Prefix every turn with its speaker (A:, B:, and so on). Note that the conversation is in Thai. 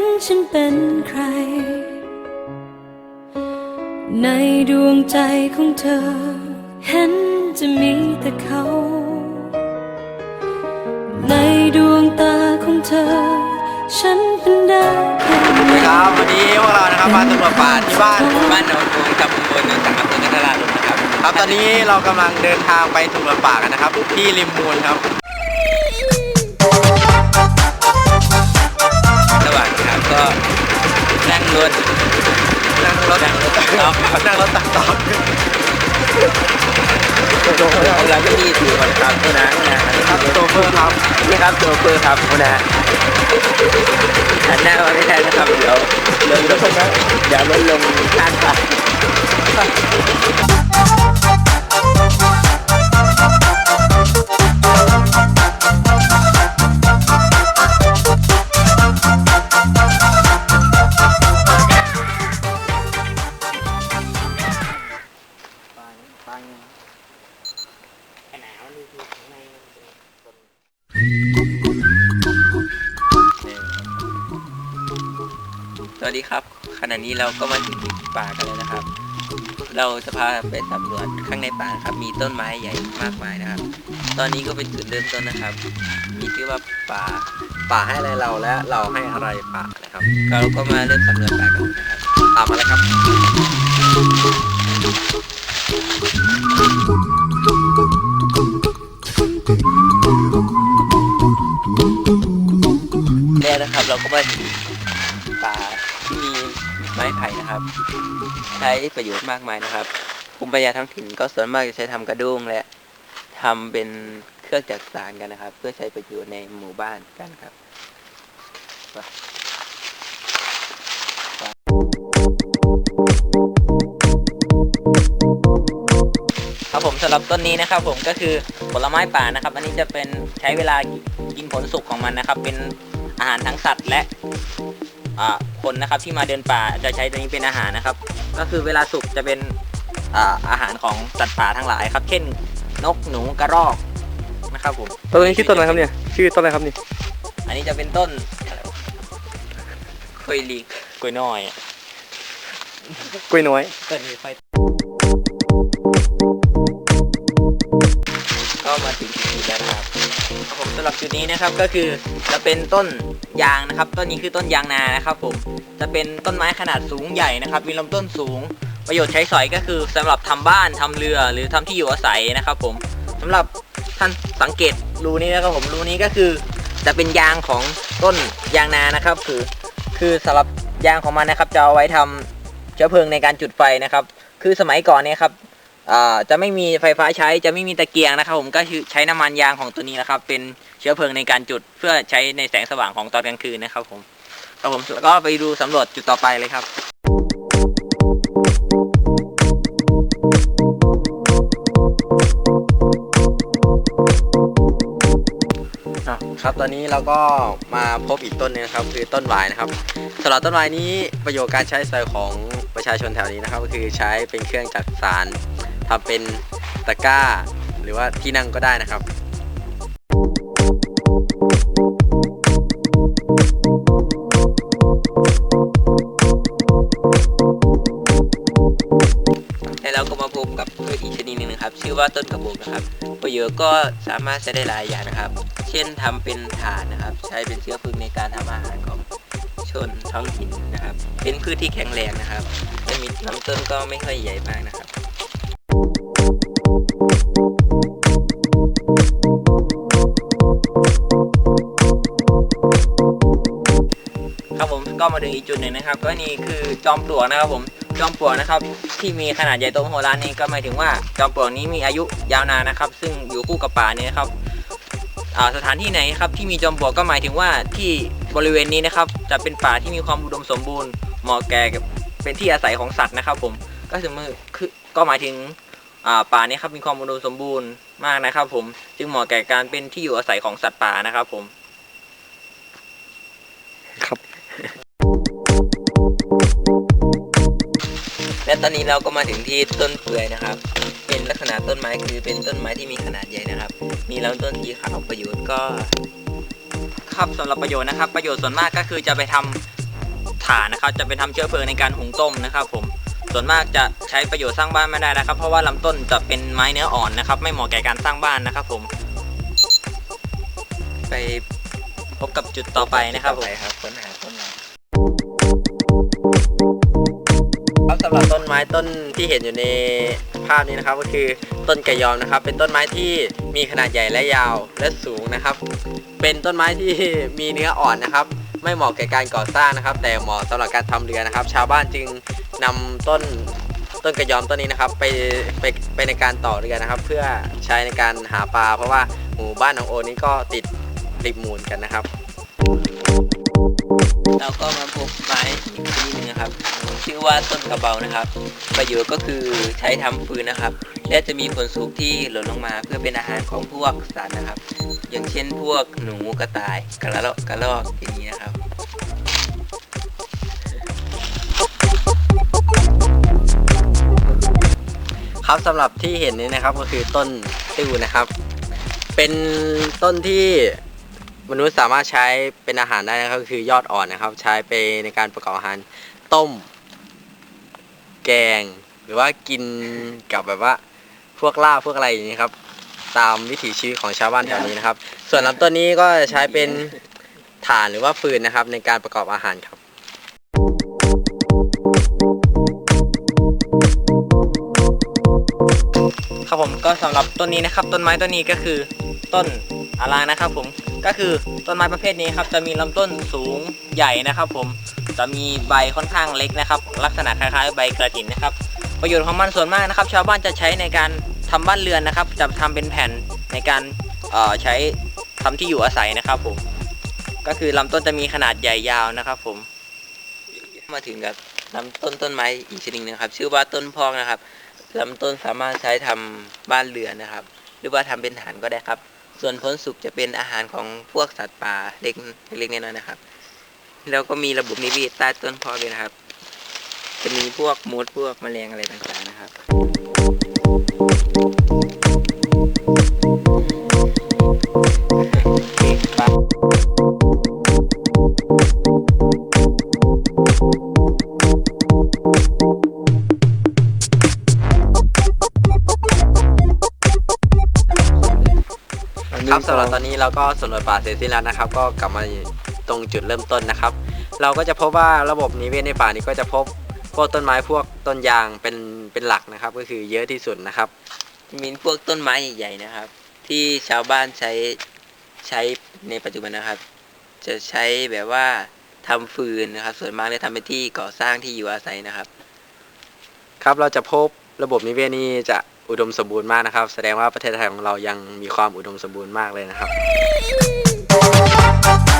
A: นฉันเป็นใคร ในดวงใจของเธอ เห็นจะมีแต่เขา ในดวงตาของเธอ ฉันเป็นได้แค่
B: สวัสดีครับวันนี้พวกเรานะครับมาตำรวจป่าที่บ้านบ้านโนนทูกับตำบลโนนสังกัดตัวกัตลาดนะครับครับตอนนี้เรากำลังเดินทางไปตำรวจป่ากันนะครับที่ริมมูลครับ ก็นั่งรถนั่งรถนั่งรถตัดต่อนั่งรถตัดต่อเราไม่มีถือคนครับคุณนะคุณนะครับโชเฟอร์ครับนี่ครับโชเฟอร์ครับคุณนะหันหน้ามาไม่ได้นะครับเดี๋ยวเดี๋ยวรถนะเดี๋ยวรถลงข้างทาง สวัสดีครับ ขณะนี้เราก็มาถึงป่ากันแล้วนะครับ เราจะพาไปสำรวจข้างในป่านะครับ มีต้นไม้ใหญ่มากมายนะครับ ตอนนี้ก็เป็นจุดเริ่มต้นนะครับ มีชื่อว่าป่า ป่าให้อะไรเราและเราให้อะไรป่านะครับ เราก็มาเริ่มสำรวจป่ากันนะครับ ตามมาเลยครับ แล้วนะครับ เราก็มาถึงป่าที่มีไม้ไผ่นะครับ ใช้ประโยชน์มากมายนะครับภูมิปัญญาท้องถิ่นก็ส่วนมากจะใช้ทำกระด้งและทำเป็นเครื่องจักสานกันนะครับ เพื่อใช้ประโยชน์ในหมู่บ้านกันครับครับผมสำหรับต้นนี้นะครับ ผมก็คือผลไม้ป่านะครับ อันนี้จะเป็นใช้เวลากินผลสุกของมันนะครับ เป็น อาหารทั้งสัตว์และอ่าคนนะครับที่มาเดินป่าจะใช้ตัวนี้เป็นอาหารนะครับ ก็คือเวลาสุกจะเป็นอ่าอาหารของสัตว์ป่าทั้งหลายครับ เช่น นกหนูกระรอกนะครับผม
C: ต้นนี้ชื่อต้นอะไรครับเนี่ยชื่อต้นอะไรครับนี่
B: อันนี้จะเป็นต้นอะไรวะคุยลีกกล้วยน้อยอะ
C: กล้วยน้อย
B: ต้นนี้ค่อำหรับจุดนี้นะครับก็คือจะเป็นต้นยางนะครับ ต้นนี้คือต้นยางนานะครับผมจะเป็นต้นไม้ขนาดสูงใหญ่นะครับมีลำต้นสูง ประโยชน์ใช้สอยก็คือสำหรับทำบ้านทำเรือหรือทำที่อยู่อาศัยนะครับ ผมสำหรับท่านสังเกตรูนี้นะครับผมรูนี้ก็คือ จะเป็นยางของต้นยางนานะครับ คือคือสำหรับยางของมันนะครับ จะเอาไว้ทำเชื้อเพลิงในการจุดไฟนะครับ คือสมัยก่อนเนี่ยครับ จะไม่มีไฟฟ้าใช้จะไม่มีตะเกียงนะครับ ผมก็คือใช้น้ำมันยางของตัวนี้นะครับ เป็นเชื้อเพลิงในการจุดเพื่อใช้ในแสงสว่างของตอนกลางคืนนะครับผมครับผมแล้วก็ไปดูสำรวจจุดต่อไปเลยครับครับตอนนี้เราก็มาพบอีกต้นหนึงครับคือต้นวายนะครับสำหรับต้นวายนี้ประโยชน์การใช้สอยของประชาชนแถวนี้นะครับ ก็คือใช้เป็นเครื่องจักสาน ทำเป็นตะกร้า หรือว่าที่นั่งก็ได้นะครับแล้วเราก็มาพบกับพืชอีกชนิดหนึ่งนะครับ ชื่อว่าต้นกระบอกนะครับประโยชน์ก็สามารถใช้ได้หลายอย่างนะครับ เช่นทำเป็นถ่านนะครับ ใช้เป็นเชื้อเพลิงในการทำอาหารของชนท้องถิ่นนะครับ เป็นพืชที่แข็งแรงนะครับและมีลำต้นก็ไม่ค่อยใหญ่มากนะครับ ก็มาถึงอีกจุดหนึ่งนะครับ ก็นี่คือจอมปลวกนะครับผมจอมปลวกนะครับ ที่มีขนาดใหญ่โตมโหฬารนี่ก็หมายถึงว่าจอมปลวกนี้มีอายุยาวนานนะครับ ซึ่งอยู่คู่กับป่านี้นะครับสถานที่ไหนครับที่มีจอมปลวกก็หมายถึงว่าที่บริเวณนี้นะครับ จะเป็นป่าที่มีความอุดมสมบูรณ์เหมาะแก่เป็นที่อาศัยของสัตว์นะครับ ผมก็คือมือคือก็หมายถึงป่านี้ครับมีความอุดมสมบูรณ์มากนะครับ ผมจึงเหมาะแก่การเป็นที่อยู่อาศัยของสัตว์ป่านะครับ ผม และตอนนี้เราก็มาถึงที่ต้นเปื่อยนะครับ เป็นลักษณะต้นไม้คือเป็นต้นไม้ที่มีขนาดใหญ่นะครับ มีลำต้นสีขาวประโยชน์ก็ครับสำหรับประโยชน์นะครับ ประโยชน์ส่วนมากก็คือจะไปทำถ่านนะครับ จะไปทำเชื้อเพลิงในการหุงต้มนะครับ ผมส่วนมากจะใช้ประโยชน์สร้างบ้านไม่ได้นะครับ เพราะว่าลำต้นจะเป็นไม้เนื้ออ่อนนะครับ ไม่เหมาะแก่การสร้างบ้านนะครับ ผม ไปพบกับจุดต่อไปนะครับผม
D: ค้นหา สำหรับต้นไม้ต้นที่เห็นอยู่ในภาพนี้นะครับ ก็คือต้นกระยอมนะครับ เป็นต้นไม้ที่มีขนาดใหญ่และยาวและสูงนะครับ เป็นต้นไม้ที่มีเนื้ออ่อนนะครับ ไม่เหมาะแก่การก่อสร้างนะครับ แต่เหมาะสำหรับการทำเรือนะครับ ชาวบ้านจึงนำต้นต้นกระยอมต้นนี้นะครับ ไปไปไปในการต่อเรือนะครับ เพื่อใช้ในการหาปลา เพราะว่าหมู่บ้านหนองโอนี้ก็ติดริมมูลกันนะครับ
B: เราก็มาพบไม้อีกชนิดหนึงนะครับ ชื่อว่าต้นกระเบานะครับ ประโยชน์ก็คือใช้ทำฟืนนะครับ และจะมีผลสุกที่หล่นลงมา เพื่อเป็นอาหารของพวกสัตว์นะครับ อย่างเช่นพวกหนูกระต่ายกระรอกกระรอกอย่างนี้นะครับ
D: ครับสำหรับที่เห็นนี้นะครับก็คือต้นติ้วนะครับ เป็นต้นที่มนุษย์สามารถใช้เป็นอาหารได้นะครับคือยอดอ่อนนะครับ ใช้ไปในการประกอบอาหารต้ม กง หรือว่ากินกับแบบว่า พวกลาบพวกอะไรอย่างนี้ครับ ตามวิถีชีวิตของชาวบ้านแถวนี้นะครับ ส่วนลำต้นนี้ก็ใช้เป็นถ่านหรือว่าฟืนนะครับ ในการประกอบอาหารครับ
B: ครับผมก็สำหรับต้นนี้นะครับ ต้นไม้ต้นนี้ก็คือต้นอารางนะครับผมก็คือต้นไม้ประเภทนี้ครับจะมีลำต้นสูงใหญ่นะครับผม จะมีใบค่อนข้างเล็กนะครับ ลักษณะคล้ายๆ ใบกระถินนะครับ ประโยชน์ของมันส่วนมากนะครับ ชาวบ้านจะใช้ในการทำบ้านเรือนนะครับ จะทำเป็นแผ่นในการใช้ทำที่อยู่อาศัยนะครับผม ก็คือลำต้นจะมีขนาดใหญ่ยาวนะครับ ผม มาถึงกับลำต้นต้นไม้อีกชนิดหนึงครับ ชื่อว่าต้นพอกนะครับลำต้นสามารถใช้ทำบ้านเรือนนะครับ หรือว่าทำเป็นฐานก็ได้ครับ ส่วนผลสุกจะเป็นอาหารของพวกสัตว์ป่าเล็กเล็กๆน้อยๆนะครับ แล้วก็มีระบบนิเวศใต้ต้นพอเลยนะครับ จะมีพวกมดพวกแมลงอะไรต่างๆนะครับ
D: ครับสำหรับตอนนี้เราก็สำรวจป่าเสร็จสิ้นแล้วนะครับ ก็กลับมา ตรงจุดเริ่มต้นนะครับ เราก็จะพบว่าระบบนิเวศในป่านี้ก็จะพบพวกต้นไม้พวกต้นยางเป็นเป็นหลักนะครับ ก็คือเยอะที่สุดนะครับ
B: มีพวกต้นไม้ใหญ่ๆนะครับ ที่ชาวบ้านใช้ใช้ในปัจจุบันนะครับ จะใช้แบบว่าทำฟืนนะครับ ส่วนมากเลยทำเป็นที่ก่อสร้างที่อยู่อาศัยนะครับ
D: ครับเราจะพบระบบนิเวศนี้จะอุดมสมบูรณ์มากนะครับ แสดงว่าประเทศไทยของเรายังมีความอุดมสมบูรณ์มากเลยนะครับ